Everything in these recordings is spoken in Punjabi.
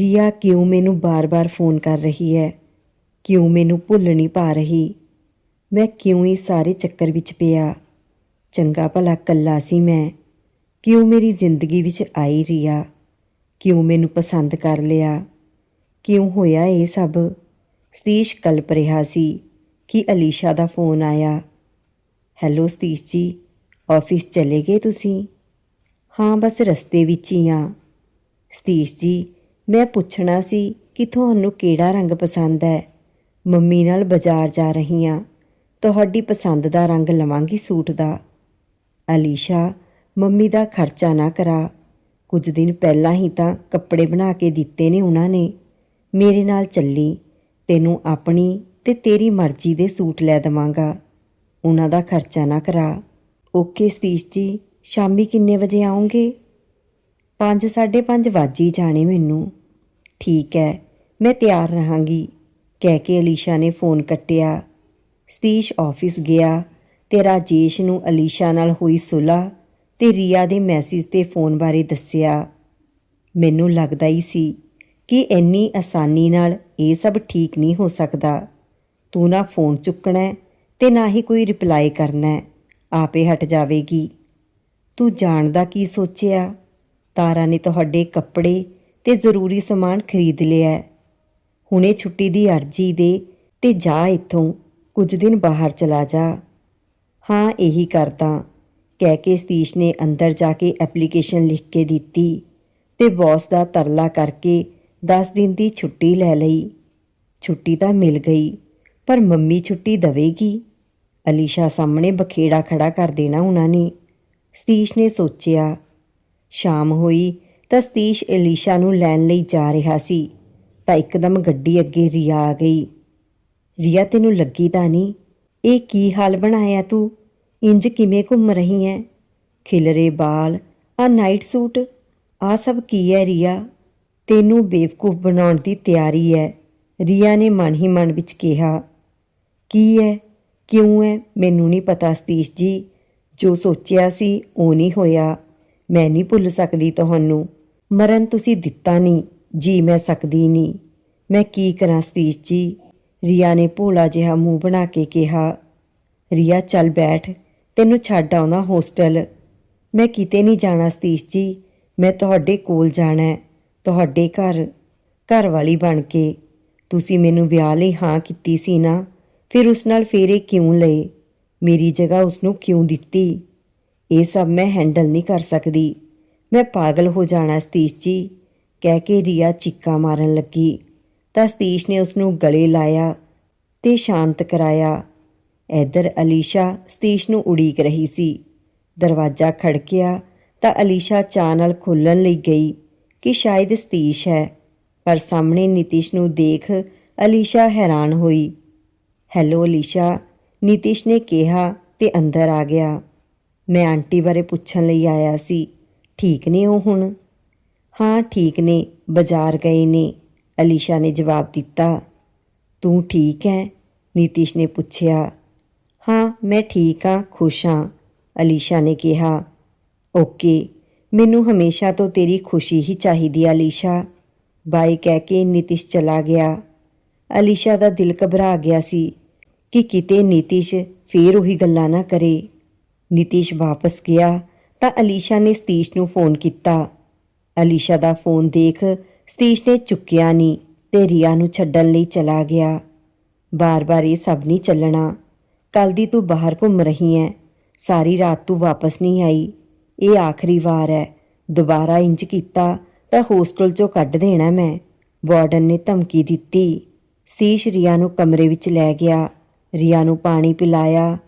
ਰੀਆ ਕਿਉਂ ਮੈਨੂੰ ਬਾਰ-ਬਾਰ ਫੋਨ ਕਰ ਰਹੀ ਹੈ? ਕਿਉਂ ਮੈਨੂੰ ਭੁੱਲ ਨਹੀਂ ਪਾ ਰਹੀ? ਮੈਂ ਕਿਉਂ ਇਹ ਸਾਰੇ ਚੱਕਰ ਵਿੱਚ ਪਿਆ? ਚੰਗਾ ਭਲਾ ਕੱਲਾ ਸੀ ਮੈਂ। ਕਿਉਂ ਮੇਰੀ ਜ਼ਿੰਦਗੀ ਵਿੱਚ ਆਈ ਰੀਆ? ਕਿਉਂ ਮੈਨੂੰ ਪਸੰਦ ਕਰ ਲਿਆ? ਕਿਉਂ ਹੋਇਆ ਇਹ ਸਭ? ਸਤੀਸ਼ ਕਲਪ ਰਿਹਾ ਸੀ ਕਿ ਅਲੀਸ਼ਾ ਦਾ ਫੋਨ ਆਇਆ। ਹੈਲੋ ਸਤੀਸ਼ ਜੀ, ਆਫਿਸ ਚਲੇ ਗਏ ਤੁਸੀਂ? ਹਾਂ, ਬਸ ਰਸਤੇ ਵਿੱਚ ਹੀ ਆ ਸਤੀਸ਼ ਜੀ ਮੈਂ ਪੁੱਛਣਾ ਸੀ ਕਿ ਤੁਹਾਨੂੰ ਕਿਹੜਾ ਰੰਗ ਪਸੰਦ ਹੈ? ਮੰਮੀ ਨਾਲ ਬਾਜ਼ਾਰ ਜਾ ਰਹੀ ਹਾਂ। ਤੁਹਾਡੀ ਪਸੰਦ ਦਾ ਰੰਗ ਲਵਾਂਗੀ ਸੂਟ ਦਾ। ਅਲੀਸ਼ਾ, ਮੰਮੀ ਦਾ ਖਰਚਾ ਨਾ ਕਰਾ। ਕੁਝ ਦਿਨ ਪਹਿਲਾਂ ਹੀ ਤਾਂ ਕੱਪੜੇ ਬਣਾ ਕੇ ਦਿੱਤੇ ਨੇ ਉਹਨਾਂ ਨੇ। ਮੇਰੇ ਨਾਲ ਚੱਲੀ। ਤੈਨੂੰ ਆਪਣੀ ਤੇ ਤੇਰੀ ਮਰਜ਼ੀ ਦੇ ਸੂਟ ਲੈ ਦਵਾਂਗਾ। ਉਹਨਾਂ ਦਾ ਖਰਚਾ ਨਾ ਕਰਾ। ਓਕੇ ਸਤੀਸ਼ ਜੀ, ਸ਼ਾਮੀ ਕਿੰਨੇ ਵਜੇ ਆਉਂਗੇ 5:30 ਵੱਜ ਹੀ ਜਾਣੇ ਮੈਨੂੰ। ਠੀਕ ਹੈ, ਮੈਂ ਤਿਆਰ ਰਹਾਂਗੀ। ਕਹਿ ਕੇ ਅਲੀਸ਼ਾ ਨੇ ਫੋਨ ਕੱਟਿਆ। ਸਤੀਸ਼ ਆਫਿਸ ਗਿਆ ਤੇ ਰਾਜੇਸ਼ ਨੂੰ ਅਲੀਸ਼ਾ ਨਾਲ ਹੋਈ ਸੁਲਾ ਤੇ ਰੀਆ ਦੇ ਮੈਸੇਜ ਤੇ ਫੋਨ ਬਾਰੇ ਦੱਸਿਆ। ਮੈਨੂੰ ਲੱਗਦਾ ਹੀ ਸੀ ਕਿ ਇੰਨੀ ਆਸਾਨੀ ਨਾਲ ਇਹ ਸਭ ਠੀਕ ਨਹੀਂ ਹੋ ਸਕਦਾ। ਤੂੰ ਨਾ ਫੋਨ ਚੁੱਕਣਾ ਹੈ ਤੇ ਨਾ ਹੀ ਕੋਈ ਰਿਪਲਾਈ ਕਰਨਾ ਆਪੇ ਹਟ ਜਾਵੇਗੀ। ਤੂੰ ਜਾਣਦਾ ਕੀ ਸੋਚਿਆ? ਤਾਰਾ ਨੇ ਤੁਹਾਡੇ ਕੱਪੜੇ ਤੇ ਜ਼ਰੂਰੀ ਸਮਾਨ ਖਰੀਦ ਲਿਆ ਹੁਣੇ ਛੁੱਟੀ ਦੀ ਅਰਜ਼ੀ ਦੇ ਤੇ ਜਾ ਇੱਥੋਂ, ਕੁਝ ਦਿਨ ਬਾਹਰ ਚਲਾ ਜਾ। ਹਾਂ, ਇਹੀ ਕਰਦਾ। ਕਹਿ ਕੇ ਸਤੀਸ਼ ਨੇ ਅੰਦਰ ਜਾ ਕੇ ਐਪਲੀਕੇਸ਼ਨ ਲਿਖ ਕੇ ਦਿੱਤੀ ਤੇ ਬੌਸ ਦਾ ਤਰਲਾ ਕਰਕੇ 10 ਦਿਨ ਦੀ ਛੁੱਟੀ ਲੈ ਲਈ। ਛੁੱਟੀ ਤਾਂ ਮਿਲ ਗਈ, ਪਰ ਮੰਮੀ ਛੁੱਟੀ ਦਵੇਗੀ। ਅਲੀਸ਼ਾ ਸਾਹਮਣੇ ਬਖੇੜਾ ਖੜਾ ਕਰ ਦੇਣਾ ਉਹਨਾਂ ਨੇ। ਸਤੀਸ਼ ਨੇ ਸੋਚਿਆ, ਸ਼ਾਮ ਹੋਈ ਤਾਂ ਸਤੀਸ਼ ਅਲੀਸ਼ਾ ਨੂੰ ਲੈਣ ਲਈ ਜਾ ਰਿਹਾ ਸੀ, ਤਾਂ ਇੱਕਦਮ ਗੱਡੀ ਅੱਗੇ ਰੀਆ ਆ ਗਈ। ਰੀਆ, ਤੈਨੂੰ ਲੱਗੀ ਤਾਂ ਨਹੀਂ? ਇਹ ਕੀ ਹਾਲ ਬਣਾਇਆ ਤੂੰ? ਇੰਜ ਕਿਵੇਂ ਘੁੰਮ ਰਹੀ ਹੈ ਖਿਲਰੇ ਬਾਲ ਆ ਨਾਈਟ ਸੂਟ ਆ ਸਭ ਕੀ ਹੈ ਰੀਆ? ਤੈਨੂੰ ਬੇਵਕੂਫ ਬਣਾਉਣ ਦੀ ਤਿਆਰੀ ਹੈ ਰੀਆ ਨੇ ਮਨ ਹੀ ਮਨ ਵਿੱਚ ਕਿਹਾ। ਕੀ ਹੈ ਕਿਉਂ ਹੈ ਮੈਨੂੰ ਨਹੀਂ ਪਤਾ ਸਤੀਸ਼ ਜੀ। ਜੋ ਸੋਚਿਆ ਸੀ ਉਹ ਨਹੀਂ ਹੋਇਆ। ਮੈਂ ਨਹੀਂ ਭੁੱਲ ਸਕਦੀ ਤੁਹਾਨੂੰ। ਮਰਨ ਤੁਸੀਂ ਦਿੱਤਾ ਨਹੀਂ ਜੀ ਮੈਂ ਸਕਦੀ ਨਹੀਂ ਮੈਂ ਕੀ ਕਰਾਂ ਸਤੀਸ਼ ਜੀ? ਰੀਆ ਨੇ ਭੋਲਾ ਜਿਹਾ ਮੂੰਹ ਬਣਾ ਕੇ ਕਿਹਾ, ਰੀਆ, ਚੱਲ ਬੈਠ, ਤੈਨੂੰ ਛੱਡ ਆਉਣਾ ਹੋਸਟਲ। ਮੈਂ ਕਿਤੇ ਨਹੀਂ ਜਾਣਾ ਸਤੀਸ਼ ਜੀ, ਮੈਂ ਤੁਹਾਡੇ ਕੋਲ ਜਾਣਾ ਤੁਹਾਡੇ ਘਰ ਘਰ ਵਾਲੀ ਬਣ ਕੇ। ਤੁਸੀਂ ਮੈਨੂੰ ਵਿਆਹ ਲਈ ਹਾਂ ਕੀਤੀ ਸੀ ਨਾ, ਫਿਰ ਉਸ ਨਾਲ ਫੇਰੇ ਕਿਉਂ ਲਏ? ਮੇਰੀ ਜਗ੍ਹਾ ਉਸ ਨੂੰ ਕਿਉਂ ਦਿੱਤੀ? ਇਹ ਸਭ ਮੈਂ ਹੈਂਡਲ ਨਹੀਂ ਕਰ ਸਕਦੀ। ਮੈਂ ਪਾਗਲ ਹੋ ਜਾਣਾ ਸਤੀਸ਼ ਜੀ। ਕਹਿ ਕੇ ਰੀਆ ਚੀਕਾਂ ਮਾਰਨ ਲੱਗੀ। ਤਾਂ ਸਤੀਸ਼ ਨੇ ਉਸ ਨੂੰ ਗਲੇ ਲਾਇਆ ਤੇ ਸ਼ਾਂਤ ਕਰਾਇਆ। ਇੱਧਰ ਅਲੀਸ਼ਾ ਸਤੀਸ਼ ਨੂੰ ਉਡੀਕ ਰਹੀ ਸੀ। ਦਰਵਾਜ਼ਾ ਖੜਕਿਆ ਤਾਂ ਅਲੀਸ਼ਾ ਚਾਹ ਨਾਲ ਖੋਲਣ ਲਈ ਗਈ ਕਿ ਸ਼ਾਇਦ ਸਤੀਸ਼ ਹੈ। ਪਰ ਸਾਹਮਣੇ ਨਿਤਿਸ਼ ਨੂੰ ਦੇਖ ਅਲੀਸ਼ਾ ਹੈਰਾਨ ਹੋਈ। ਹੈਲੋ ਅਲੀਸ਼ਾ, ਨਿਤਿਸ਼ ਨੇ ਕਿਹਾ ਤੇ ਅੰਦਰ ਆ ਗਿਆ। ਮੈਂ ਆਂਟੀ ਬਾਰੇ ਪੁੱਛਣ ਲਈ ਆਇਆ ਸੀ। ਠੀਕ ਨੇ ਉਹ ਹੁਣ? ਹਾਂ, ਠੀਕ ਨੇ, ਬਾਜ਼ਾਰ ਗਏ ਨੇ। ਅਲੀਸ਼ਾ ਨੇ ਜਵਾਬ ਦਿੱਤਾ, ਤੂੰ ਠੀਕ ਹੈ ਨੀਤੀਸ਼ ਨੇ ਪੁੱਛਿਆ, ਹਾਂ, ਮੈਂ ਠੀਕ ਹਾਂ ਖੁਸ਼ ਹਾਂ ਅਲੀਸ਼ਾ ਨੇ ਕਿਹਾ, ਓਕੇ, ਮੈਨੂੰ ਹਮੇਸ਼ਾ ਤੋਂ ਤੇਰੀ ਖੁਸ਼ੀ ਹੀ ਚਾਹੀਦੀ ਆ, ਅਲੀਸ਼ਾ। ਬਾਈ ਕਹਿ ਕੇ ਨੀਤੀਸ਼ ਚਲਾ ਗਿਆ। ਅਲੀਸ਼ਾ ਦਾ ਦਿਲ ਘਬਰਾ ਗਿਆ ਸੀ ਕਿ ਕਿਤੇ ਨਿਤਿਸ਼ ਫੇਰ ਉਹੀ ਗੱਲਾਂ ਨਾ ਕਰੇ। ਨੀਤੀਸ਼ ਵਾਪਸ ਗਿਆ। ਤਾਂ ਅਲੀਸ਼ਾ ਨੇ ਸਤੀਸ਼ ਨੂੰ ਫੋਨ ਕੀਤਾ। ਅਲੀਸ਼ਾ ਦਾ ਫੋਨ ਦੇਖ ਸਤੀਸ਼ ਨੇ ਚੁੱਕਿਆ ਨਹੀਂ ਤੇ ਰੀਆ ਨੂੰ ਛੱਡਣ ਲਈ ਚਲਾ ਗਿਆ। ਬਾਰ-ਬਾਰ ਇਹ ਸਭ ਨਹੀਂ ਚੱਲਣਾ। ਕੱਲ ਦੀ ਤੂੰ ਬਾਹਰ ਘੁੰਮ ਰਹੀ ਐ। ਸਾਰੀ ਰਾਤ ਤੂੰ ਵਾਪਸ ਨਹੀਂ ਆਈ। ਇਹ ਆਖਰੀ ਵਾਰ ਹੈ ਦੁਬਾਰਾ ਇੰਜ ਕੀਤਾ ਤਾਂ ਹੋਸਟਲ ਚੋਂ ਕੱਢ ਦੇਣਾ ਮੈਂ। ਵਾਰਡਨ ਨੇ ਧਮਕੀ ਦਿੱਤੀ। ਸਤੀਸ਼ ਰੀਆ ਨੂੰ ਕਮਰੇ ਵਿੱਚ ਲੈ ਗਿਆ। ਰੀਆ ਨੂੰ ਪਾਣੀ ਪਿਲਾਇਆ।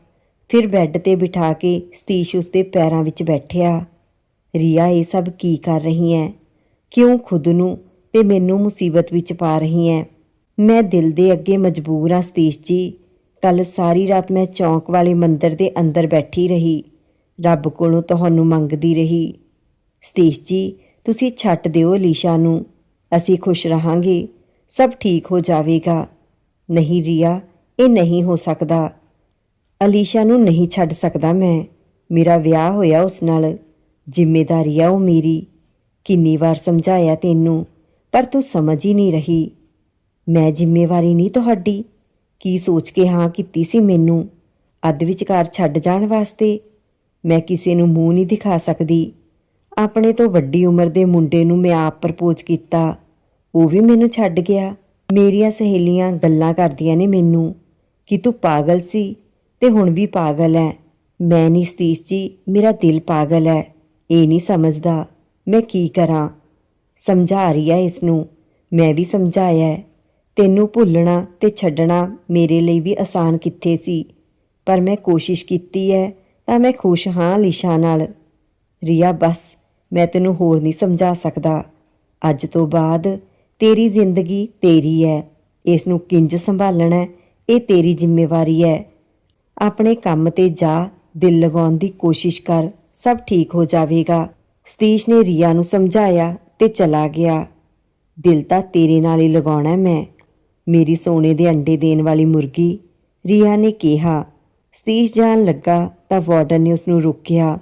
ਫਿਰ ਬੈੱਡ ਤੇ ਬਿਠਾ ਕੇ ਸਤੀਸ਼ ਉਸ ਦੇ ਪੈਰਾਂ ਵਿੱਚ ਬੈਠਿਆ। ਰੀਆ, ਇਹ ਸਭ ਕੀ ਕਰ ਰਹੀ ਹੈ ਕਿਉਂ ਖੁਦ ਨੂੰ ਤੇ ਮੈਨੂੰ ਮੁਸੀਬਤ ਵਿੱਚ ਪਾ ਰਹੀ ਹੈ ਮੈਂ ਦਿਲ ਦੇ ਅੱਗੇ ਮਜਬੂਰ ਹਾਂ ਸਤੀਸ਼ ਜੀ। ਕੱਲ ਸਾਰੀ ਰਾਤ ਮੈਂ ਚੌਂਕ ਵਾਲੇ ਮੰਦਿਰ ਦੇ ਅੰਦਰ ਬੈਠੀ ਰਹੀ। ਰੱਬ ਕੋਲੋਂ ਤੁਹਾਨੂੰ ਮੰਗਦੀ ਰਹੀ। ਸਤੀਸ਼ ਜੀ, ਤੁਸੀਂ ਛੱਡ ਦਿਓ ਲੀਸ਼ਾ ਨੂੰ। ਅਸੀਂ ਖੁਸ਼ ਰਹਾਂਗੇ। ਸਭ ਠੀਕ ਹੋ ਜਾਵੇਗਾ। ਨਹੀਂ ਰੀਆ, ਇਹ ਨਹੀਂ ਹੋ ਸਕਦਾ। ਅਲੀਸ਼ਾ ਨੂੰ ਨਹੀਂ ਛੱਡ ਸਕਦਾ ਮੈਂ। ਮੇਰਾ ਵਿਆਹ ਹੋਇਆ ਉਸ ਨਾਲ। ਜ਼ਿੰਮੇਵਾਰੀ ਆ ਉਹ ਮੇਰੀ। ਕਿੰਨੀ ਵਾਰ ਸਮਝਾਇਆ ਤੈਨੂੰ, ਪਰ ਤੂੰ ਸਮਝ ਹੀ ਨਹੀਂ ਰਹੀ। ਮੈਂ ਜ਼ਿੰਮੇਵਾਰੀ ਨਹੀਂ ਤੁਹਾਡੀ। ਕੀ ਸੋਚ ਕੇ ਹਾਂ ਕੀਤੀ ਸੀ ਮੈਨੂੰ? ਅੱਧ ਵਿਚਕਾਰ ਛੱਡ ਜਾਣ ਵਾਸਤੇ। ਮੈਂ ਕਿਸੇ ਨੂੰ ਮੂੰਹ ਨਹੀਂ ਦਿਖਾ ਸਕਦੀ। ਆਪਣੇ ਤੋਂ ਵੱਡੀ ਉਮਰ ਦੇ ਮੁੰਡੇ ਨੂੰ ਮੈਂ ਆਪ ਪ੍ਰਪੋਜ਼ ਕੀਤਾ। ਉਹ ਵੀ ਮੈਨੂੰ ਛੱਡ ਗਿਆ। ਮੇਰੀਆਂ ਸਹੇਲੀਆਂ ਗੱਲਾਂ ਕਰਦੀਆਂ ਨੇ ਮੈਨੂੰ। ਕਿ ਤੂੰ ਪਾਗਲ ਸੀ? ਤੇ ਹੁਣ ਵੀ ਪਾਗਲ ਹੈ ਮੈਂ ਨਹੀਂ ਸਤੀਸ਼ ਜੀ, ਮੇਰਾ ਦਿਲ ਪਾਗਲ ਹੈ ਇਹ ਨਹੀਂ ਸਮਝਦਾ, ਮੈਂ ਕੀ ਕਰਾਂ? ਸਮਝਾ ਰਹੀ ਹੈ ਇਸ ਨੂੰ ਮੈਂ ਵੀ ਸਮਝਾਇਆ ਤੈਨੂੰ ਭੁੱਲਣਾ ਤੇ ਛੱਡਣਾ ਮੇਰੇ ਲਈ ਵੀ ਆਸਾਨ ਕਿੱਥੇ ਸੀ? ਪਰ ਮੈਂ ਕੋਸ਼ਿਸ਼ ਕੀਤੀ ਹੈ ਤਾਂ ਮੈਂ ਖੁਸ਼ ਹਾਂ ਲਿਸ਼ਾ ਨਾਲ। ਰੀਆ, ਬਸ, ਮੈਂ ਤੈਨੂੰ ਹੋਰ ਨਹੀਂ ਸਮਝਾ ਸਕਦਾ। ਅੱਜ ਤੋਂ ਬਾਅਦ ਤੇਰੀ ਜ਼ਿੰਦਗੀ ਤੇਰੀ ਹੈ ਇਸ ਨੂੰ ਕਿੰਜ ਸੰਭਾਲਣਾ ਇਹ ਤੇਰੀ ਜ਼ਿੰਮੇਵਾਰੀ ਹੈ ਆਪਣੇ ਕੰਮ ਤੇ ਜਾ, ਦਿਲ ਲਗਾਉਣ ਦੀ ਕੋਸ਼ਿਸ਼ ਕਰ, ਸਭ ਠੀਕ ਹੋ ਜਾਵੇਗਾ। ਸਤੀਸ਼ ਨੇ ਰੀਆ ਨੂੰ ਸਮਝਾਇਆ ਤੇ ਚਲਾ ਗਿਆ। ਦਿਲ ਤਾਂ ਤੇਰੇ ਨਾਲ ਹੀ ਲਗਾਉਣਾ ਮੈਂ। ਮੇਰੀ ਸੋਨੇ ਦੇ ਅੰਡੇ ਦੇਣ ਵਾਲੀ ਮੁਰਗੀ, ਰੀਆ ਨੇ ਕਿਹਾ। ਸਤੀਸ਼ ਜਾਣ ਲੱਗਾ ਤਾਂ ਵਾਰਡਨ ਨੇ ਉਸ ਨੂੰ ਰੋਕਿਆ।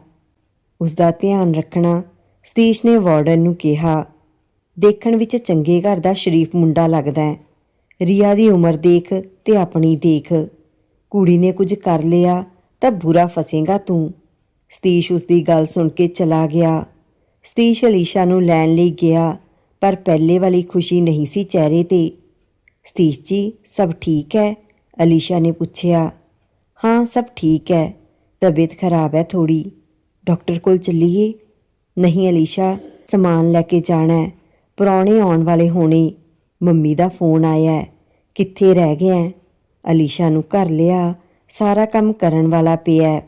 ਉਸ ਦਾ ਧਿਆਨ ਰੱਖਣਾ, ਸਤੀਸ਼ ਨੇ ਵਾਰਡਨ ਨੂੰ ਕਿਹਾ। ਦੇਖਣ ਵਿੱਚ ਚੰਗੇ ਘਰ ਦਾ ਸ਼ਰੀਫ ਮੁੰਡਾ ਲੱਗਦਾ ਹੈ। ਰੀਆ ਦੀ ਉਮਰ ਦੇਖ ਤੇ ਆਪਣੀ ਦੇਖ। ਕੁੜੀ ਨੇ ਕੁਝ ਕਰ ਲਿਆ, ਤਾਂ ਬੁਰਾ ਫਸੇਗਾ ਤੂੰ। ਸਤੀਸ਼ ਉਸ ਦੀ ਗੱਲ ਸੁਣ ਕੇ ਚਲਾ ਗਿਆ। ਸਤੀਸ਼ ਅਲੀਸ਼ਾ ਨੂੰ ਲੈਣ ਲਈ ਗਿਆ, ਪਰ ਪਹਿਲੇ ਵਾਲੀ ਖੁਸ਼ੀ ਨਹੀਂ ਸੀ ਚਿਹਰੇ ਤੇ। ਸਤੀਸ਼ ਜੀ, ਸਭ ਠੀਕ ਹੈ? ਅਲੀਸ਼ਾ ਨੇ ਪੁੱਛਿਆ। ਹਾਂ, ਸਭ ਠੀਕ ਹੈ। ਤਬੀਅਤ ਖਰਾਬ ਹੈ ਥੋੜੀ ਡਾਕਟਰ ਕੋਲ ਚੱਲੀਏ? ਨਹੀਂ ਅਲੀਸ਼ਾ, ਸਮਾਨ ਲੈ ਕੇ ਜਾਣਾ ਹੈ। ਪੁਰਾਣੇ ਆਉਣ ਵਾਲੇ ਹੋਣੇ। ਮੰਮੀ ਦਾ ਫੋਨ ਆਇਆ ਹੈ। ਕਿੱਥੇ ਰਹਿ ਗਿਆ ਹੈ ਅਲੀਸ਼ਾ ਨੂੰ ਘਰ ਲਿਆ, ਸਾਰਾ ਕੰਮ ਕਰਨ ਵਾਲਾ ਪਿਆ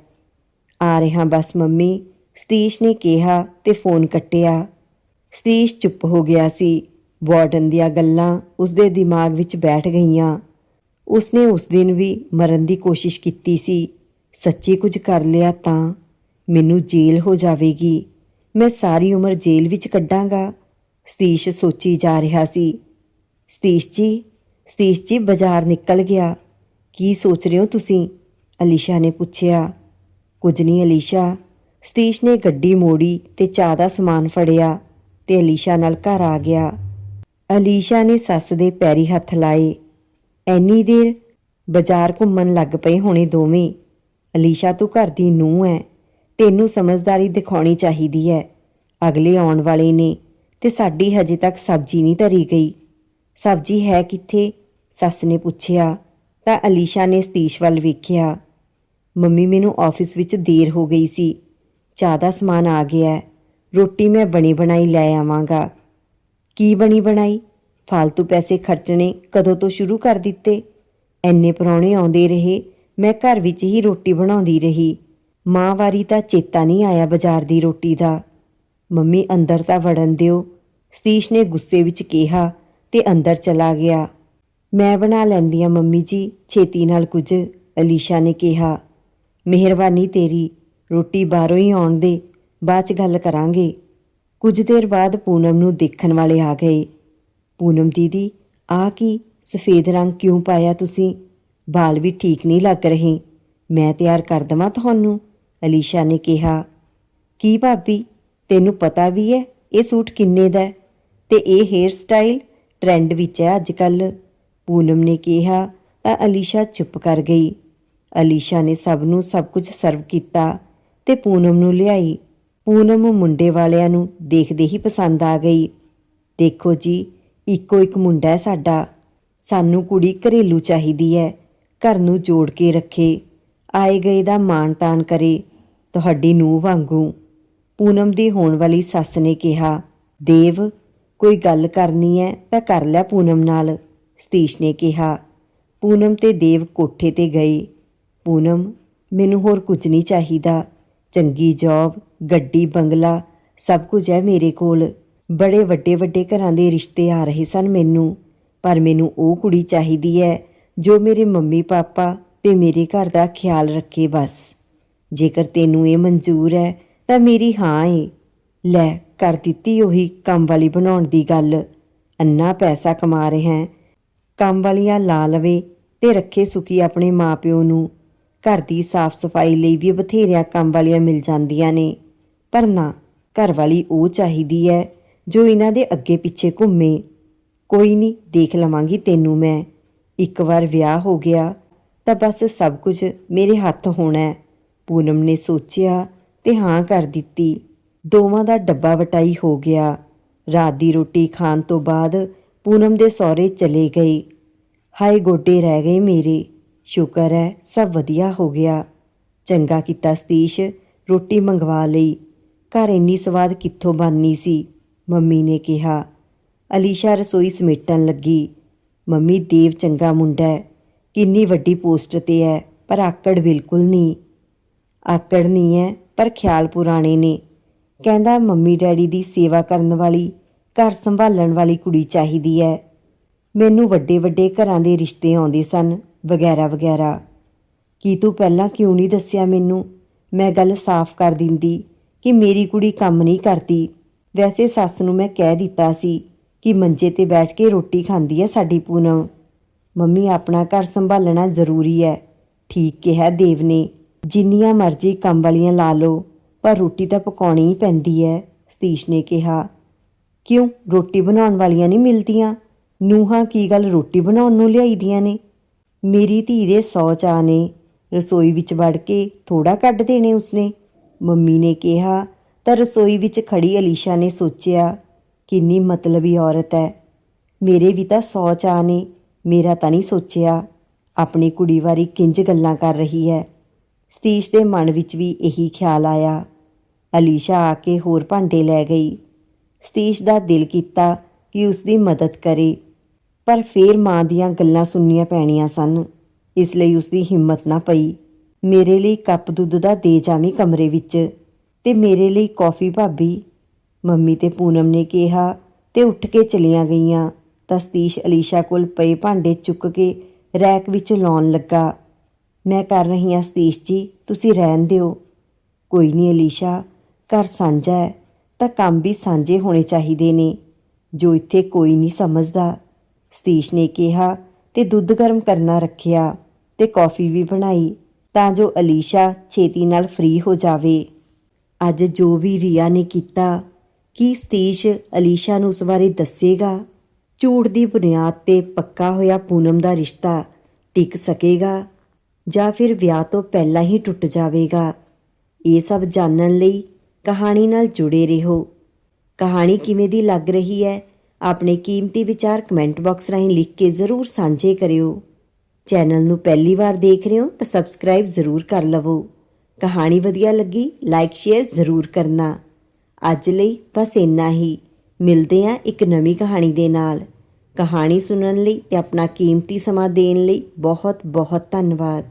ਆ ਰਿਹਾ ਬਸ ਮੰਮੀ, ਸਤੀਸ਼ ਨੇ ਕਿਹਾ ਤੇ ਫੋਨ ਕੱਟਿਆ। ਸਤੀਸ਼ ਚੁੱਪ ਹੋ ਗਿਆ ਸੀ। ਵਾਰਡਨ ਦੀਆਂ ਗੱਲਾਂ ਉਸਦੇ ਦਿਮਾਗ ਵਿੱਚ ਬੈਠ ਗਈਆਂ। ਉਸਨੇ ਉਸ ਦਿਨ ਵੀ ਮਰਨ ਦੀ ਕੋਸ਼ਿਸ਼ ਕੀਤੀ ਸੀ। ਸੱਚੀ ਕੁਝ ਕਰ ਲਿਆ ਤਾਂ ਮੈਨੂੰ ਜੇਲ੍ਹ ਹੋ ਜਾਵੇਗੀ। ਮੈਂ ਸਾਰੀ ਉਮਰ ਜੇਲ੍ਹ ਵਿੱਚ ਕੱਢਾਂਗਾ। ਸਤੀਸ਼ ਸੋਚੀ ਜਾ ਰਿਹਾ ਸੀ। ਸਤੀਸ਼ ਜੀ ਸਤੀਸ਼ ਜੀ ਬਾਜ਼ਾਰ ਨਿਕਲ ਗਿਆ। ਕੀ ਸੋਚ ਰਹੇ ਹੋ ਤੁਸੀਂ? ਅਲੀਸ਼ਾ ਨੇ ਪੁੱਛਿਆ। ਕੁਝ ਨਹੀਂ ਅਲੀਸ਼ਾ। ਸਤੀਸ਼ ਨੇ ਗੱਡੀ ਮੋੜੀ ਤੇ ਚਾਹ ਦਾ ਸਮਾਨ ਫੜਿਆ ਤੇ ਅਲੀਸ਼ਾ ਨਾਲ ਘਰ ਆ ਗਿਆ। ਅਲੀਸ਼ਾ ਨੇ ਸੱਸ ਦੇ ਪੈਰੀ ਹੱਥ ਲਾਏ। ਐਨੀ ਦੇਰ ਬਾਜ਼ਾਰ ਘੁੰਮਣ ਲੱਗ ਪਏ ਹੋਣੇ ਦੋਵੇਂ। ਅਲੀਸ਼ਾ ਤੂੰ ਘਰ ਦੀ ਨੂੰਹ ਹੈ ਤੈਨੂੰ ਸਮਝਦਾਰੀ ਦਿਖਾਉਣੀ ਚਾਹੀਦੀ ਹੈ ਅਗਲੇ ਆਉਣ ਵਾਲੇ ਨੇ ਤੇ ਸਾਡੀ ਹਜੇ ਤੱਕ ਸਬਜ਼ੀ ਨਹੀਂ ਧਰੀ ਗਈ। ਸਬਜ਼ੀ ਹੈ ਕਿੱਥੇ? ਸੱਸ ਨੇ ਪੁੱਛਿਆ। ਤਾਂ ਅਲੀਸ਼ਾ ਨੇ ਸਤੀਸ਼ ਵੱਲ ਵੇਖਿਆ। ਮੰਮੀ ਮੈਨੂੰ ਆਫਿਸ ਵਿੱਚ ਦੇਰ ਹੋ ਗਈ ਸੀ। ਚਾਹ ਦਾ ਸਮਾਨ ਆ ਗਿਆ ਰੋਟੀ ਮੈਂ ਬਣੀ ਬਣਾਈ ਲੈ ਆਵਾਂਗਾ। ਕੀ ਬਣੀ ਬਣਾਈ? ਫालतू ਪੈਸੇ ਖਰਚਣੇ ਕਦੋਂ ਤੋਂ ਸ਼ੁਰੂ ਕਰ ਦਿੱਤੇ? ਐਨੇ ਪ੍ਰਾਹੁਣੇ ਆਉਂਦੇ ਰਹੇ, ਮੈਂ ਘਰ ਵਿੱਚ ਹੀ ਰੋਟੀ ਬਣਾਉਂਦੀ ਰਹੀ। ਮਾਂ ਵਾਰੀ ਤਾਂ ਚੇਤਾ ਨਹੀਂ ਆਇਆ ਬਾਜ਼ਾਰ ਦੀ ਰੋਟੀ ਦਾ। ਮੰਮੀ ਅੰਦਰ ਤਾਂ ਵੜਨ ਦਿਓ। ਸਤੀਸ਼ ਨੇ ਗੁੱਸੇ ਵਿੱਚ ਕਿਹਾ ਤੇ ਅੰਦਰ ਚਲਾ ਗਿਆ। ਮੈਂ ਬਣਾ ਲੈਂਦੀ ਆ, ਮੰਮੀ ਜੀ। ਛੇਤੀ ਨਾਲ ਕੁਝ ਅਲੀਸ਼ਾ ਨੇ ਕਿਹਾ, ਮਿਹਰਬਾਨੀ ਤੇਰੀ, ਰੋਟੀ ਬਾਹਰੋਂ ਹੀ ਆਉਣ ਦੇ, ਬਾਅਦ ਚ ਗੱਲ ਕਰਾਂਗੇ। ਕੁਝ ਦੇਰ ਬਾਅਦ ਪੂਨਮ ਨੂੰ ਦੇਖਣ ਵਾਲੇ ਆ ਗਏ। ਪੂਨਮ ਦੀਦੀ ਆ ਕੀ ਸਫੇਦ ਰੰਗ ਕਿਉਂ ਪਾਇਆ ਤੁਸੀਂ? ਬਾਲ ਵੀ ਠੀਕ ਨਹੀਂ ਲੱਗ ਰਹੇ। ਮੈਂ ਤਿਆਰ ਕਰ ਦਵਾਂ ਤੁਹਾਨੂੰ, ਅਲੀਸ਼ਾ ਨੇ ਕਿਹਾ। ਕੀ ਭਾਬੀ, ਤੈਨੂੰ ਪਤਾ ਵੀ ਹੈ ਇਹ ਸੂਟ ਕਿੰਨੇ ਦਾ ਹੈ ਤੇ ਇਹ ਹੇਅਰ ਸਟਾਈਲ ਟ੍ਰੈਂਡ ਵਿੱਚ ਹੈ ਅੱਜ ਕੱਲ੍ਹ। ਪੂਨਮ ਨੇ ਕਿਹਾ ਤਾਂ ਅਲੀਸ਼ਾ ਚੁੱਪ ਕਰ ਗਈ। ਅਲੀਸ਼ਾ ਨੇ ਸਭ ਨੂੰ ਸਭ ਕੁਝ ਸਰਵ ਕੀਤਾ ਤੇ ਪੂਨਮ ਨੂੰ ਲਿਆਈ। ਪੂਨਮ ਮੁੰਡੇ ਵਾਲਿਆਂ ਨੂੰ ਦੇਖਦੇ ਹੀ ਪਸੰਦ ਆ ਗਈ। ਦੇਖੋ ਜੀ, ਇੱਕੋ ਇੱਕ ਮੁੰਡਾ ਹੈ ਸਾਡਾ। ਸਾਨੂੰ ਕੁੜੀ ਘਰੇਲੂ ਚਾਹੀਦੀ ਹੈ, ਘਰ ਨੂੰ ਜੋੜ ਕੇ ਰੱਖੇ। ਆਏ ਗਏ ਦਾ ਮਾਣ ਤਾਣ ਕਰੇ ਤੁਹਾਡੀ ਨੂੰਹ ਵਾਂਗੂ। ਪੂਨਮ ਦੀ ਹੋਣ ਵਾਲੀ ਸੱਸ ਨੇ ਕਿਹਾ, ਦੇਵ, ਕੋਈ ਗੱਲ ਕਰਨੀ ਹੈ ਤਾਂ ਕਰ ਲੈ ਪੂਨਮ ਨਾਲ। ਸਤੀਸ਼ ਨੇ ਕਿਹਾ, ਪੂਨਮ ਤੇ ਦੇਵ ਕੋਠੇ ਤੇ ਗਏ। ਪੂਨਮ, ਮੈਨੂੰ ਹੋਰ ਕੁਝ ਨਹੀਂ ਚਾਹੀਦਾ। ਚੰਗੀ ਜੌਬ, ਗੱਡੀ, ਬੰਗਲਾ, ਸਭ ਕੁਝ ਹੈ ਮੇਰੇ ਕੋਲ। ਬੜੇ ਵੱਡੇ ਵੱਡੇ ਘਰਾਂ ਦੇ ਰਿਸ਼ਤੇ ਆ ਰਹੇ ਸਨ ਮੈਨੂੰ। ਪਰ ਮੈਨੂੰ ਉਹ ਕੁੜੀ ਚਾਹੀਦੀ ਹੈ, ਜੋ ਮੇਰੇ ਮੰਮੀ, ਪਾਪਾ ਤੇ ਮੇਰੇ ਘਰ ਦਾ ਖਿਆਲ ਰੱਖੇ ਬਸ। ਜੇਕਰ ਤੈਨੂੰ ਇਹ ਮਨਜ਼ੂਰ ਹੈ, ਤਾਂ ਮੇਰੀ ਹਾਂ ਏ। ਲੈ, ਕਰ ਦਿੱਤੀ ਉਹੀ ਕੰਮ ਵਾਲੀ ਬਣਾਉਣ ਦੀ ਗੱਲ। ਅੰਨਾ ਪੈਸਾ ਕਮਾ ਰਿਹਾ ਹੈ। ਕੰਮ ਵਾਲੀਆਂ ਲਾ ਲਵੇ ਤੇ ਰੱਖੇ ਸੁਖੀ ਆਪਣੇ ਮਾਪਿਓ ਨੂੰ। ਘਰ ਦੀ ਸਾਫ਼ ਸਫ਼ਾਈ ਲਈ ਵੀ ਬਥੇਰੀਆਂ ਕੰਮ ਵਾਲੀਆਂ ਮਿਲ ਜਾਂਦੀਆਂ ਨੇ। ਪਰ ਨਾ, ਘਰ ਵਾਲੀ ਉਹ ਚਾਹੀਦੀ ਹੈ ਜੋ ਇਹਨਾਂ ਦੇ ਅੱਗੇ ਪਿੱਛੇ ਘੁੰਮੇ। ਕੋਈ ਨਹੀਂ ਦੇਖ ਲਵਾਂਗੀ ਤੈਨੂੰ ਮੈਂ। ਇੱਕ ਵਾਰ ਵਿਆਹ ਹੋ ਗਿਆ ਤਾਂ ਬਸ ਸਭ ਕੁਝ ਮੇਰੇ ਹੱਥ ਹੋਣਾ ਪੂਨਮ ਨੇ ਸੋਚਿਆ ਤੇ ਹਾਂ ਕਰ ਦਿੱਤੀ। ਦੋਵਾਂ ਦਾ ਡੱਬਾ ਵਟਾਈ ਹੋ ਗਿਆ। ਰਾਤ ਦੀ ਰੋਟੀ ਖਾਣ ਤੋਂ ਬਾਅਦ ਪੂਨਮ ਦੇ ਸਹੁਰੇ ਚਲੇ ਗਏ ਹਾਏ ਗੋਡੇ ਰਹਿ ਗਏ ਮੇਰੇ, ਸ਼ੁਕਰ ਹੈ ਸਭ ਵਧੀਆ ਹੋ ਗਿਆ। ਚੰਗਾ ਕੀਤਾ ਸਤੀਸ਼, ਰੋਟੀ ਮੰਗਵਾ ਲਈ। ਘਰ ਇੰਨੀ ਸਵਾਦ ਕਿੱਥੋਂ ਬਣਨੀ ਸੀ? ਮੰਮੀ ਨੇ ਕਿਹਾ। ਅਲੀਸ਼ਾ ਰਸੋਈ ਸਮੇਟਣ ਲੱਗੀ। ਮੰਮੀ, ਦੇਵ ਚੰਗਾ ਮੁੰਡਾ ਹੈ ਕਿੰਨੀ ਵੱਡੀ ਪੋਸਟ ਤੇ ਹੈ ਪਰ ਆਕੜ ਬਿਲਕੁਲ ਨਹੀਂ। ਆਕੜ ਨਹੀਂ ਹੈ ਪਰ ਖਿਆਲ ਪੁਰਾਣੇ ਨੇ। ਕਹਿੰਦਾ ਮੰਮੀ ਡੈਡੀ ਦੀ ਸੇਵਾ ਕਰਨ ਵਾਲੀ ਘਰ ਸੰਭਾਲਣ ਵਾਲੀ ਕੁੜੀ ਚਾਹੀਦੀ ਹੈ ਮੈਨੂੰ ਵੱਡੇ ਵੱਡੇ ਘਰਾਂ ਦੇ ਰਿਸ਼ਤੇ ਆਉਂਦੇ ਸਨ, ਵਗੈਰਾ ਵਗੈਰਾ। ਕੀ ਤੂੰ ਪਹਿਲਾਂ ਕਿਉਂ ਨਹੀਂ ਦੱਸਿਆ ਮੈਨੂੰ? ਮੈਂ ਗੱਲ ਸਾਫ਼ ਕਰ ਦਿੰਦੀ ਕਿ ਮੇਰੀ ਕੁੜੀ ਕੰਮ ਨਹੀਂ ਕਰਦੀ। ਵੈਸੇ ਸੱਸ ਨੂੰ ਮੈਂ ਕਹਿ ਦਿੱਤਾ ਸੀ ਕਿ ਮੰਜੇ ਤੇ ਬੈਠ ਕੇ ਰੋਟੀ ਖਾਂਦੀ ਹੈ ਸਾਡੀ ਪੂਨਮ। ਮੰਮੀ, ਆਪਣਾ ਘਰ ਸੰਭਾਲਣਾ ਜ਼ਰੂਰੀ ਹੈ ਠੀਕ ਕਿਹਾ ਦੇਵ ਨੇ। ਜਿੰਨੀਆਂ ਮਰਜ਼ੀ ਕੰਮ ਵਾਲੀਆਂ ਲਾ ਲਓ, ਪਰ ਰੋਟੀ ਤਾਂ ਪਕਾਉਣੀ ਹੀ ਪੈਂਦੀ ਹੈ ਸਤੀਸ਼ ਨੇ ਕਿਹਾ। ਕਿਉਂ? ਰੋਟੀ ਬਣਾਉਣ ਵਾਲੀਆਂ ਨਹੀਂ ਮਿਲਦੀਆਂ। ਨੂਹਾਂ ਕੀ ਗੱਲ ਰੋਟੀ ਬਣਾਉਣ ਨੂੰ ਲਿਆਈਦੀਆਂ ਨੇ? ਮੇਰੀ ਧੀ ਦੇ ਸੌ ਚਾਅ ਨੇ। ਰਸੋਈ ਵਿੱਚ ਵੜ ਕੇ ਥੋੜਾ ਕੱਢ ਦੇਣੇ ਉਸਨੇ। ਮੰਮੀ ਨੇ ਕਿਹਾ, ਤਾਂ ਰਸੋਈ ਵਿੱਚ ਖੜੀ ਅਲੀਸ਼ਾ ਨੇ ਸੋਚਿਆ, ਕਿੰਨੀ ਮਤਲਬੀ ਔਰਤ ਹੈ ਮੇਰੇ ਵੀ ਤਾਂ ਸੌ ਚਾਅ ਨੇ, ਮੇਰਾ ਤਾਂ ਨਹੀਂ ਸੋਚਿਆ। ਆਪਣੀ ਕੁੜੀ ਵਾਰੀ ਕਿੰਜ ਗੱਲਾਂ ਕਰ ਰਹੀ ਹੈ ਸਤੀਸ਼ ਦੇ ਮਨ ਵਿੱਚ ਵੀ ਇਹੀ ਖਿਆਲ ਆਇਆ। ਅਲੀਸ਼ਾ ਆ ਕੇ ਹੋਰ ਭਾਂਡੇ ਲੈ ਗਈ। ਸਤੀਸ਼ ਦਾ ਦਿਲ ਕੀਤਾ ਕਿ ਉਸ ਦੀ ਮਦਦ ਕਰੇ, ਪਰ ਫੇਰ ਮਾਂ ਦੀਆਂ ਗੱਲਾਂ ਸੁਣਨੀਆਂ ਪੈਣੀਆਂ ਸਨ। ਇਸ ਲਈ ਉਸ ਦੀ ਹਿੰਮਤ ਨਾ ਪਈ। ਮੇਰੇ ਲਈ ਕੱਪ ਦੁੱਧ ਦਾ ਦੇ ਜਾਵੀਂ ਕਮਰੇ ਵਿੱਚ ਤੇ ਮੇਰੇ ਲਈ ਕੌਫੀ ਭਾਬੀ। ਮੰਮੀ ਤੇ ਪੂਨਮ ਨੇ ਕਿਹਾ ਤੇ ਉੱਠ ਕੇ ਚਲੀਆਂ ਗਈਆਂ ਤਾਂ ਸਤੀਸ਼ ਅਲੀਸ਼ਾ ਕੋਲ ਪਏ ਭਾਂਡੇ ਚੁੱਕ ਕੇ ਰੈਕ ਵਿੱਚ ਲਾਉਣ ਲੱਗਾ। ਮੈਂ ਕਰ ਰਹੀ ਹਾਂ ਸਤੀਸ਼ ਜੀ, ਤੁਸੀਂ ਰਹਿਣ ਦਿਓ। ਕੋਈ ਨਹੀਂ ਅਲੀਸ਼ਾ, ਘਰ ਸਾਂਝਾ ਹੈ। ਤਾਂ ਕੰਮ ਵੀ ਸਾਂਝੇ ਹੋਣੇ ਚਾਹੀਦੇ ਨੇ। ਜੋ ਇੱਥੇ ਕੋਈ ਨਹੀਂ ਸਮਝਦਾ। ਸਤੀਸ਼ ਨੇ ਕਿਹਾ ਤੇ ਦੁੱਧ ਗਰਮ ਕਰਨਾ ਰੱਖਿਆ ਤੇ ਕੌਫੀ ਵੀ ਬਣਾਈ ਤਾਂ ਜੋ ਅਲੀਸ਼ਾ ਛੇਤੀ ਨਾਲ ਫ੍ਰੀ ਹੋ ਜਾਵੇ। ਅੱਜ ਜੋ ਵੀ ਰੀਆ ਨੇ ਕੀਤਾ, ਕੀ ਸਤੀਸ਼ ਅਲੀਸ਼ਾ ਨੂੰ ਉਸ ਬਾਰੇ ਦੱਸੇਗਾ? ਝੂਠ ਦੀ ਬੁਨਿਆਦ ਤੇ ਪੱਕਾ ਹੋਇਆ ਪੂਨਮ ਦਾ ਰਿਸ਼ਤਾ ਟਿਕ ਸਕੇਗਾ ਜਾਂ ਫਿਰ ਵਿਆਹ ਤੋਂ ਪਹਿਲਾਂ ਹੀ ਟੁੱਟ ਜਾਵੇਗਾ? ਇਹ ਸਭ ਜਾਣਨ ਲਈ ਕਹਾਣੀ ਨਾਲ ਜੁੜੇ ਰਹੋ। ਕਹਾਣੀ ਕਿਵੇਂ ਦੀ ਲੱਗ ਰਹੀ ਹੈ, ਆਪਣੇ ਕੀਮਤੀ ਵਿਚਾਰ ਕਮੈਂਟ ਬਾਕਸ ਰਾਹੀਂ ਲਿਖ ਕੇ ਜ਼ਰੂਰ ਸਾਂਝੇ ਕਰਿਓ। ਚੈਨਲ ਨੂੰ ਪਹਿਲੀ ਵਾਰ ਦੇਖ ਰਹੇ ਹੋ ਤਾਂ ਸਬਸਕ੍ਰਾਈਬ ਜ਼ਰੂਰ ਕਰ ਲਵੋ। ਕਹਾਣੀ ਵਧੀਆ ਲੱਗੀ, ਲਾਈਕ, ਸ਼ੇਅਰ ਜ਼ਰੂਰ ਕਰਨਾ। ਅੱਜ ਲਈ ਬਸ ਇੰਨਾ ਹੀ। ਮਿਲਦੇ ਹਾਂ ਇੱਕ ਨਵੀਂ ਕਹਾਣੀ ਦੇ ਨਾਲ। ਕਹਾਣੀ ਸੁਣਨ ਲਈ ਤੇ ਆਪਣਾ ਕੀਮਤੀ ਸਮਾਂ ਦੇਣ ਲਈ ਬਹੁਤ ਬਹੁਤ ਧੰਨਵਾਦ।